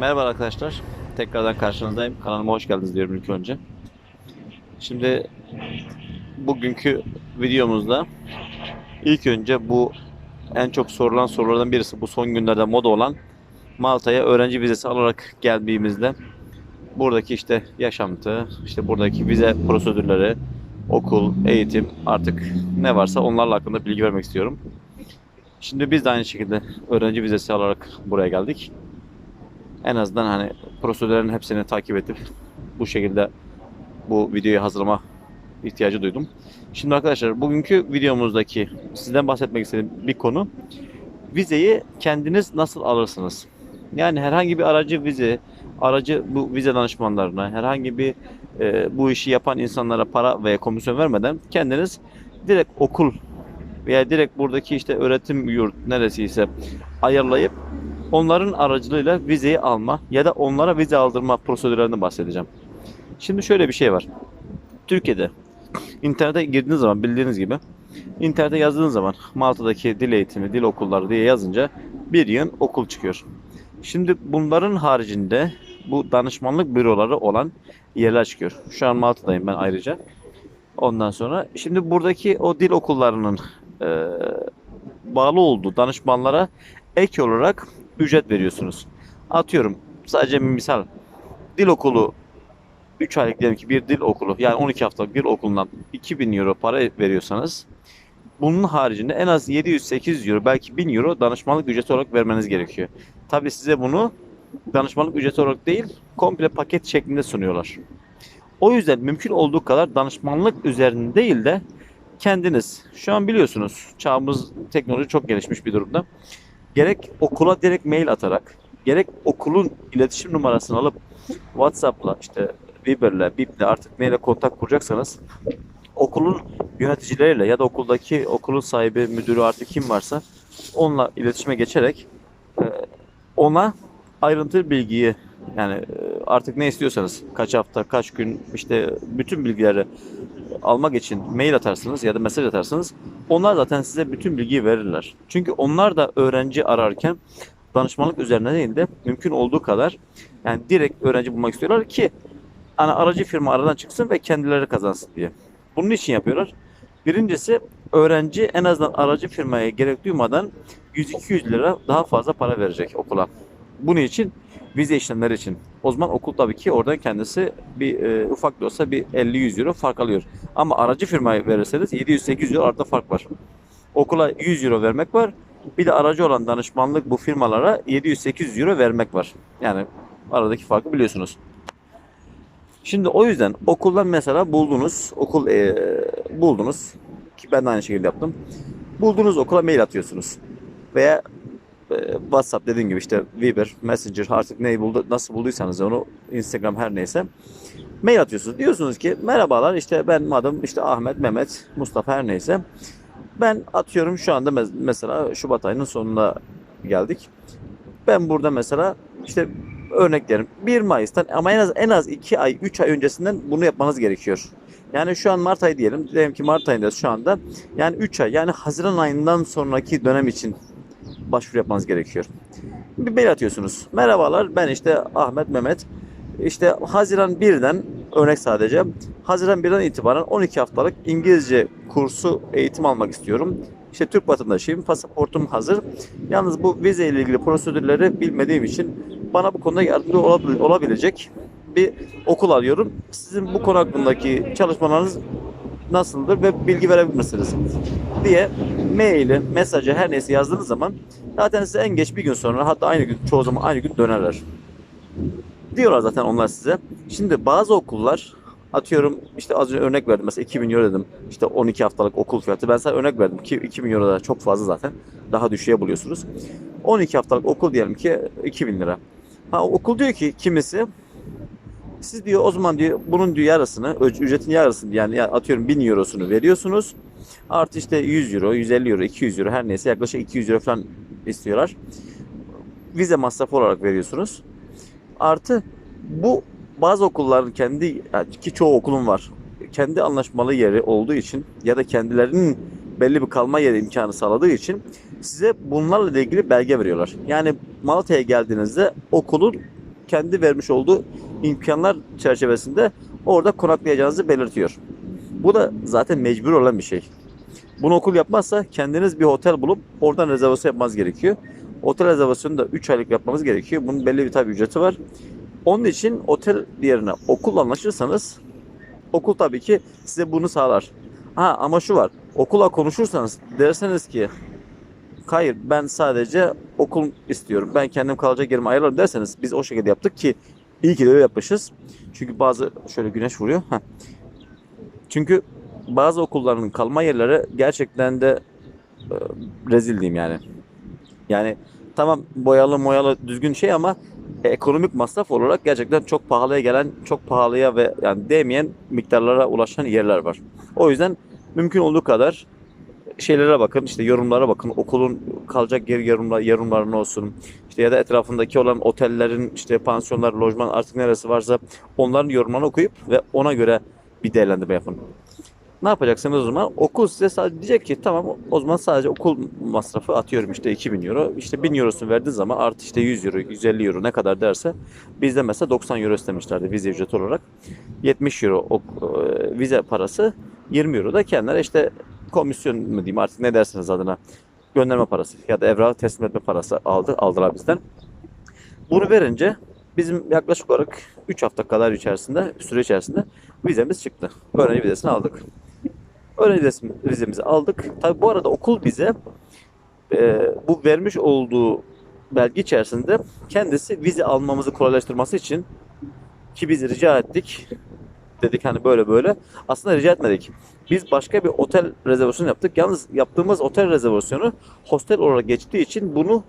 Merhaba arkadaşlar. Tekrardan karşınızdayım. Kanalıma hoş geldiniz diyorum ilk önce. Şimdi bugünkü videomuzda ilk önce bu en çok sorulan sorulardan birisi bu son günlerde moda olan Malta'ya öğrenci vizesi alarak geldiğimizde buradaki işte yaşantı, işte buradaki vize prosedürleri, okul, eğitim artık ne varsa onlarla hakkında bilgi vermek istiyorum. Şimdi biz de aynı şekilde öğrenci vizesi alarak buraya geldik en azından hani prosedürlerin hepsini takip edip bu şekilde bu videoyu hazırlama ihtiyacı duydum. Şimdi arkadaşlar bugünkü videomuzdaki sizden bahsetmek istediğim bir konu vizeyi kendiniz nasıl alırsınız? Yani herhangi bir aracı vize, aracı bu vize danışmanlarına, herhangi bir e, bu işi yapan insanlara para veya komisyon vermeden kendiniz direkt okul veya direkt buradaki işte öğretim yurt neresiyse ayarlayıp onların aracılığıyla vizeyi alma ya da onlara vize aldırma prosedürlerinden bahsedeceğim. Şimdi şöyle bir şey var. Türkiye'de internete girdiğiniz zaman bildiğiniz gibi internete yazdığınız zaman Malta'daki dil eğitimi, dil okulları diye yazınca bir yığın okul çıkıyor. Şimdi bunların haricinde bu danışmanlık büroları olan yerler çıkıyor. Şu an Malta'dayım ben ayrıca. Ondan sonra şimdi buradaki o dil okullarının e, bağlı olduğu danışmanlara ek olarak ücret veriyorsunuz. Atıyorum sadece bir misal dil okulu 3 aylık diyelim ki bir dil okulu yani 12 haftalık bir okulundan 2000 euro para veriyorsanız bunun haricinde en az 700-800 euro belki 1000 euro danışmanlık ücreti olarak vermeniz gerekiyor. Tabi size bunu danışmanlık ücreti olarak değil komple paket şeklinde sunuyorlar. O yüzden mümkün olduğu kadar danışmanlık üzerinde değil de kendiniz şu an biliyorsunuz çağımız teknoloji çok gelişmiş bir durumda gerek okula direkt mail atarak, gerek okulun iletişim numarasını alıp WhatsApp'la işte Viber'le, Bip'le artık neyle kontak kuracaksanız okulun yöneticileriyle ya da okuldaki okulun sahibi, müdürü artık kim varsa onunla iletişime geçerek e, ona ayrıntılı bilgiyi yani e, artık ne istiyorsanız kaç hafta, kaç gün işte bütün bilgileri almak için mail atarsınız ya da mesaj atarsınız. Onlar zaten size bütün bilgiyi verirler. Çünkü onlar da öğrenci ararken danışmanlık üzerine değil de mümkün olduğu kadar yani direkt öğrenci bulmak istiyorlar ki hani aracı firma aradan çıksın ve kendileri kazansın diye. Bunun için yapıyorlar. Birincisi öğrenci en azından aracı firmaya gerek duymadan 100-200 lira daha fazla para verecek okula. Bunun için vize işlemleri için. O zaman okul tabii ki oradan kendisi bir e, ufak da olsa bir 50-100 euro fark alıyor. Ama aracı firmaya verirseniz 700-800 euro arada fark var. Okula 100 euro vermek var. Bir de aracı olan danışmanlık bu firmalara 700-800 euro vermek var. Yani aradaki farkı biliyorsunuz. Şimdi o yüzden okuldan mesela buldunuz, okul e, buldunuz ki ben de aynı şekilde yaptım. Bulduğunuz okula mail atıyorsunuz. Veya WhatsApp dediğim gibi işte Viber, Messenger artık neyi buldu, nasıl bulduysanız onu Instagram her neyse mail atıyorsunuz. Diyorsunuz ki merhabalar işte ben adım işte Ahmet, Mehmet, Mustafa her neyse. Ben atıyorum şu anda mes- mesela Şubat ayının sonuna geldik. Ben burada mesela işte örnek verim 1 Mayıs'tan ama en az en az 2 ay 3 ay öncesinden bunu yapmanız gerekiyor. Yani şu an Mart ayı diyelim. Diyelim ki Mart ayındayız şu anda. Yani 3 ay yani Haziran ayından sonraki dönem için başvuru yapmanız gerekiyor. Bir mail atıyorsunuz. Merhabalar ben işte Ahmet Mehmet. İşte Haziran 1'den örnek sadece. Haziran 1'den itibaren 12 haftalık İngilizce kursu eğitim almak istiyorum. İşte Türk vatandaşıyım. Pasaportum hazır. Yalnız bu vize ile ilgili prosedürleri bilmediğim için bana bu konuda yardımcı olabil- olabilecek bir okul arıyorum. Sizin bu konu hakkındaki çalışmalarınız nasıldır ve bilgi verebilir misiniz? diye maili, mesajı her neyse yazdığınız zaman zaten size en geç bir gün sonra hatta aynı gün çoğu zaman aynı gün dönerler. Diyorlar zaten onlar size. Şimdi bazı okullar atıyorum işte az önce örnek verdim mesela 2000 euro dedim. İşte 12 haftalık okul fiyatı. Ben sana örnek verdim ki 2000 euro da çok fazla zaten. Daha düşüğe buluyorsunuz. 12 haftalık okul diyelim ki 2000 lira. Ha okul diyor ki kimisi siz diyor o zaman diyor bunun diyor yarısını ücretin yarısını yani ya- atıyorum 1000 eurosunu veriyorsunuz. Artı işte 100 euro, 150 euro, 200 euro her neyse yaklaşık 200 euro falan istiyorlar. Vize masrafı olarak veriyorsunuz. Artı bu bazı okulların kendi ki çoğu okulun var. Kendi anlaşmalı yeri olduğu için ya da kendilerinin belli bir kalma yeri imkanı sağladığı için size bunlarla ilgili belge veriyorlar. Yani Malatya'ya geldiğinizde okulun kendi vermiş olduğu imkanlar çerçevesinde orada konaklayacağınızı belirtiyor. Bu da zaten mecbur olan bir şey. Bunu okul yapmazsa kendiniz bir otel bulup oradan rezervasyon yapmanız gerekiyor. Otel rezervasyonu da 3 aylık yapmamız gerekiyor. Bunun belli bir tabi ücreti var. Onun için otel yerine okulla anlaşırsanız okul tabii ki size bunu sağlar. Ha ama şu var. Okula konuşursanız derseniz ki hayır ben sadece okul istiyorum. Ben kendim kalacak yerimi ayarlarım derseniz biz o şekilde yaptık ki iyi ki de öyle yapmışız. Çünkü bazı şöyle güneş vuruyor. Heh. Çünkü bazı okulların kalma yerleri gerçekten de e, rezil diyeyim yani. Yani tamam boyalı moyalı düzgün şey ama ekonomik masraf olarak gerçekten çok pahalıya gelen, çok pahalıya ve yani değmeyen miktarlara ulaşan yerler var. O yüzden mümkün olduğu kadar şeylere bakın, işte yorumlara bakın. Okulun kalacak yer yorumlar, yorumlarına olsun. İşte ya da etrafındaki olan otellerin, işte pansiyonlar, lojman artık neresi varsa onların yorumlarını okuyup ve ona göre bir değerlendirme yapın. Ne yapacaksınız o zaman? Okul size sadece diyecek ki tamam o zaman sadece okul masrafı atıyorum işte 2000 euro. İşte 1000 eurosunu verdiğin zaman artı işte 100 euro, 150 euro ne kadar derse bizde mesela 90 euro istemişlerdi vize ücreti olarak. 70 euro ok, e, vize parası 20 euro da kendileri işte komisyon mu diyeyim artık ne dersiniz adına gönderme parası ya da evrak teslim etme parası aldı aldılar bizden. Bunu verince bizim yaklaşık olarak 3 hafta kadar içerisinde süre içerisinde vizemiz çıktı. Öğrenci vizesini aldık. Öğrenci vizemizi aldık. Tabi bu arada okul bize e, bu vermiş olduğu belge içerisinde kendisi vize almamızı kolaylaştırması için ki biz rica ettik. Dedik hani böyle böyle. Aslında rica etmedik. Biz başka bir otel rezervasyonu yaptık. Yalnız yaptığımız otel rezervasyonu hostel olarak geçtiği için bunu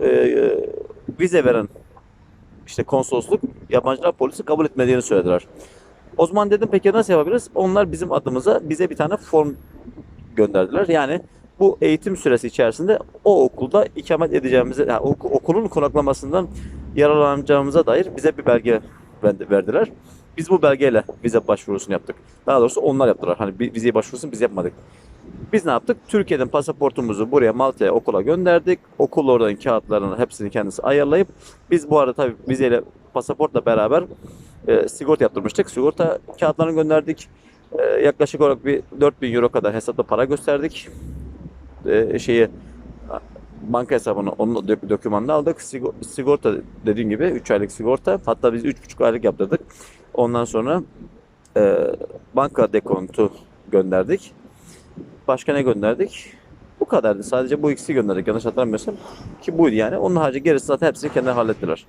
e, vize veren işte konsolosluk yabancılar polisi kabul etmediğini söylediler. O zaman dedim peki nasıl yapabiliriz? Onlar bizim adımıza bize bir tane form gönderdiler. Yani bu eğitim süresi içerisinde o okulda ikamet edeceğimizi, yani oku- okulun konaklamasından yararlanacağımıza dair bize bir belge verdi- verdiler. Biz bu belgeyle vize başvurusunu yaptık. Daha doğrusu onlar yaptılar. Hani vizeye başvurusunu biz yapmadık. Biz ne yaptık? Türkiye'den pasaportumuzu buraya Malta'ya okula gönderdik. Okul oradan kağıtlarını hepsini kendisi ayarlayıp biz bu arada tabii vizeyle pasaportla beraber e, sigorta yaptırmıştık. Sigorta kağıtlarını gönderdik. E, yaklaşık olarak bir 4000 euro kadar hesapta para gösterdik. E, şeyi banka hesabını onun dök- dokümanını aldık. Sigo- Sigorta dediğim gibi 3 aylık sigorta. Hatta biz 3,5 aylık yaptırdık. Ondan sonra e, banka dekontu gönderdik. Başka ne gönderdik? Bu kadardı. Sadece bu ikisi gönderdik yanlış hatırlamıyorsam. Ki buydu yani. Onun harici gerisi zaten hepsini kendileri hallettiler.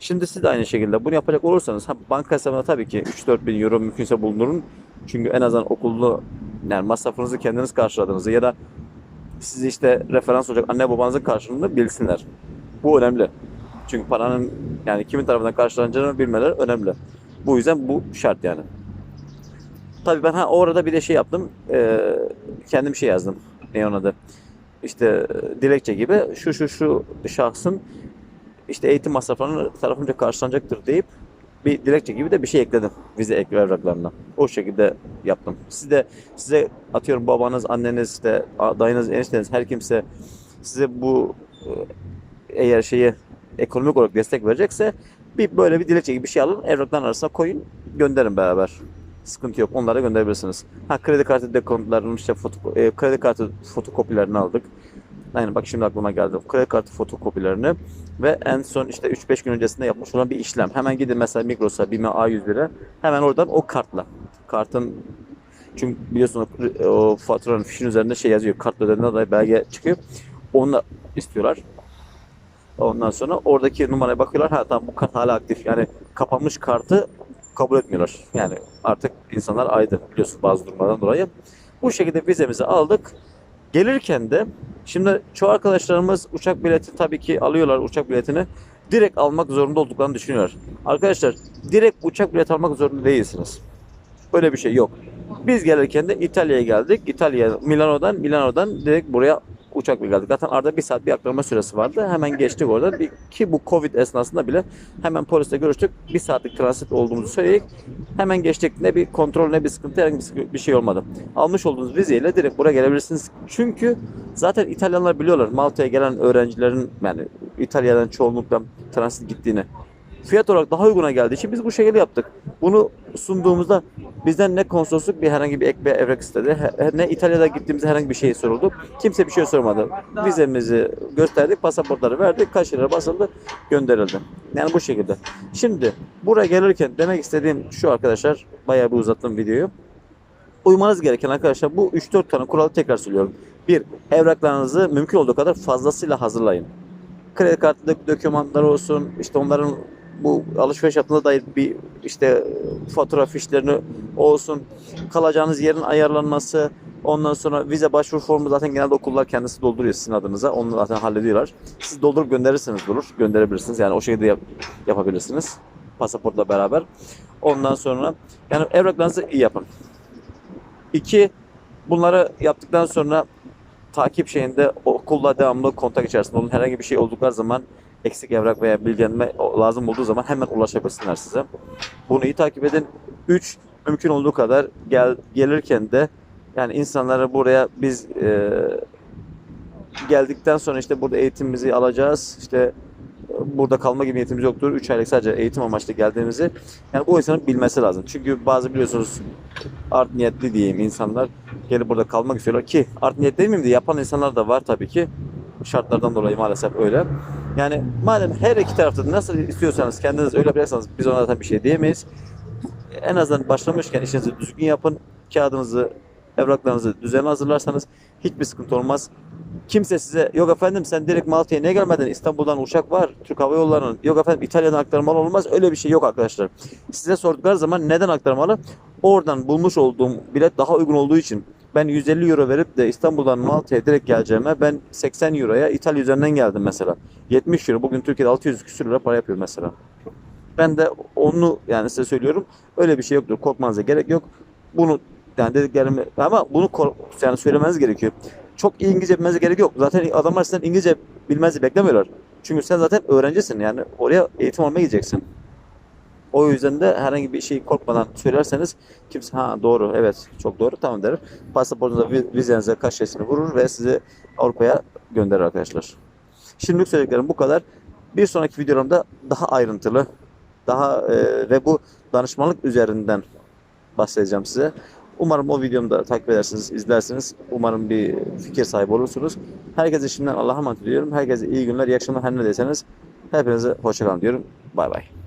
Şimdi siz de aynı şekilde bunu yapacak olursanız ha, banka hesabına tabii ki 3-4 bin euro mümkünse bulundurun. Çünkü en azından okullu yani masrafınızı kendiniz karşıladığınızı ya da sizi işte referans olacak anne babanızın karşılığını bilsinler. Bu önemli. Çünkü paranın yani kimin tarafından karşılanacağını bilmeleri önemli. Bu yüzden bu şart yani. Tabii ben ha orada bir de şey yaptım. Ee, kendim şey yazdım. Ne onun adı? İşte e, dilekçe gibi şu şu şu şahsın işte eğitim masraflarını tarafınca karşılanacaktır deyip bir dilekçe gibi de bir şey ekledim vize ek evraklarına. O şekilde yaptım. Siz de size atıyorum babanız, anneniz, işte dayınız, enişteniz her kimse size bu e, eğer şeyi ekonomik olarak destek verecekse bir böyle bir dilekçe gibi bir şey alın evrakların arasına koyun gönderin beraber. Sıkıntı yok. Onlara gönderebilirsiniz. Ha kredi kartı dekontlarının işte foto, e, kredi kartı fotokopilerini aldık. Aynen bak şimdi aklıma geldi. Kredi kartı fotokopilerini ve en son işte 3-5 gün öncesinde yapmış olan bir işlem. Hemen gidin mesela Migros'a, BİM'e A101'e hemen oradan o kartla. Kartın çünkü biliyorsun o, o faturanın fişin üzerinde şey yazıyor. Kart ödediğine dair belge çıkıyor. Onu istiyorlar. Ondan sonra oradaki numaraya bakıyorlar. Ha tamam bu kart hala aktif. Yani kapanmış kartı kabul etmiyorlar. Yani artık insanlar aydı biliyorsun bazı durumlardan dolayı. Bu şekilde vizemizi aldık. Gelirken de şimdi çoğu arkadaşlarımız uçak bileti tabii ki alıyorlar uçak biletini. Direkt almak zorunda olduklarını düşünüyorlar. Arkadaşlar direkt uçak bileti almak zorunda değilsiniz. Böyle bir şey yok. Biz gelirken de İtalya'ya geldik. İtalya Milano'dan Milano'dan direkt buraya uçakla geldik. Zaten arada bir saat bir aktarma süresi vardı. Hemen geçtik orada. Bir- Ki bu Covid esnasında bile hemen polisle görüştük. Bir saatlik transit olduğumuzu söyledik. Hemen geçtik. Ne bir kontrol ne bir sıkıntı herhangi bir şey olmadı. Almış olduğunuz vizeyle direkt buraya gelebilirsiniz. Çünkü zaten İtalyanlar biliyorlar Malta'ya gelen öğrencilerin yani İtalya'dan çoğunlukla transit gittiğini. Fiyat olarak daha uyguna geldiği için biz bu şekilde yaptık. Bunu sunduğumuzda bizden ne konsolosluk bir herhangi bir ek bir evrak istedi. Ne İtalya'da gittiğimizde herhangi bir şey soruldu. Kimse bir şey sormadı. Vizemizi gösterdik, pasaportları verdik, kaşelere basıldı, gönderildi. Yani bu şekilde. Şimdi buraya gelirken demek istediğim şu arkadaşlar, bayağı bir uzattım videoyu. Uymanız gereken arkadaşlar bu 3-4 tane kuralı tekrar söylüyorum. Bir, evraklarınızı mümkün olduğu kadar fazlasıyla hazırlayın. Kredi kartı dök- dokümanlar olsun, işte onların bu alışveriş yaptığına dair bir işte fatura fişlerini olsun, kalacağınız yerin ayarlanması, ondan sonra vize başvuru formu zaten genelde okullar kendisi dolduruyor sizin adınıza. Onu zaten hallediyorlar. Siz doldurup gönderirseniz olur. Gönderebilirsiniz. Yani o şekilde yap- yapabilirsiniz. Pasaportla beraber. Ondan sonra yani evraklarınızı iyi yapın. İki, bunları yaptıktan sonra takip şeyinde okulla devamlı kontak içerisinde olun. Herhangi bir şey oldukları zaman eksik evrak veya bilgilenme lazım olduğu zaman hemen ulaşabilsinler size. Bunu iyi takip edin. Üç, mümkün olduğu kadar gel gelirken de yani insanları buraya biz e, geldikten sonra işte burada eğitimimizi alacağız. İşte e, burada kalma gibi niyetimiz yoktur. 3 aylık sadece eğitim amaçlı geldiğimizi yani bu insanın bilmesi lazım. Çünkü bazı biliyorsunuz art niyetli diyeyim insanlar gelip burada kalmak istiyorlar ki art niyetli demeyeyim de yapan insanlar da var tabii ki. Şartlardan dolayı maalesef öyle. Yani madem her iki tarafta nasıl istiyorsanız kendiniz öyle yapacaksanız biz ona zaten bir şey diyemeyiz. En azından başlamışken işinizi düzgün yapın. Kağıdınızı, evraklarınızı düzenli hazırlarsanız hiçbir sıkıntı olmaz. Kimse size yok efendim sen direkt Malta'ya niye gelmedin? İstanbul'dan uçak var. Türk Hava Yolları'nın. Yok efendim İtalya'dan aktarmalı olmaz. Öyle bir şey yok arkadaşlar. Size sordukları zaman neden aktarmalı? Oradan bulmuş olduğum bilet daha uygun olduğu için ben 150 euro verip de İstanbul'dan Malta'ya direkt geleceğime ben 80 euroya İtalya üzerinden geldim mesela. 70 euro bugün Türkiye'de 600 küsür lira para yapıyor mesela. Ben de onu yani size söylüyorum. Öyle bir şey yoktur. Korkmanıza gerek yok. Bunu yani dediklerimi ama bunu yani söylemeniz gerekiyor. Çok iyi İngilizce bilmenize gerek yok. Zaten adamlar sizden İngilizce bilmenizi beklemiyorlar. Çünkü sen zaten öğrencisin yani oraya eğitim almaya gideceksin. O yüzden de herhangi bir şey korkmadan söylerseniz kimse ha doğru evet çok doğru tamam der. Pasaportunuza vi- vizenize kaşesini vurur ve sizi Avrupa'ya gönderir arkadaşlar. Şimdilik söylediklerim bu kadar. Bir sonraki videolarımda daha ayrıntılı daha e, ve bu danışmanlık üzerinden bahsedeceğim size. Umarım o videomu da takip edersiniz, izlersiniz. Umarım bir fikir sahibi olursunuz. Herkese şimdiden Allah'a emanet ediyorum. Herkese iyi günler, iyi akşamlar her ne deseniz. Hepinize hoşçakalın diyorum. Bay bay.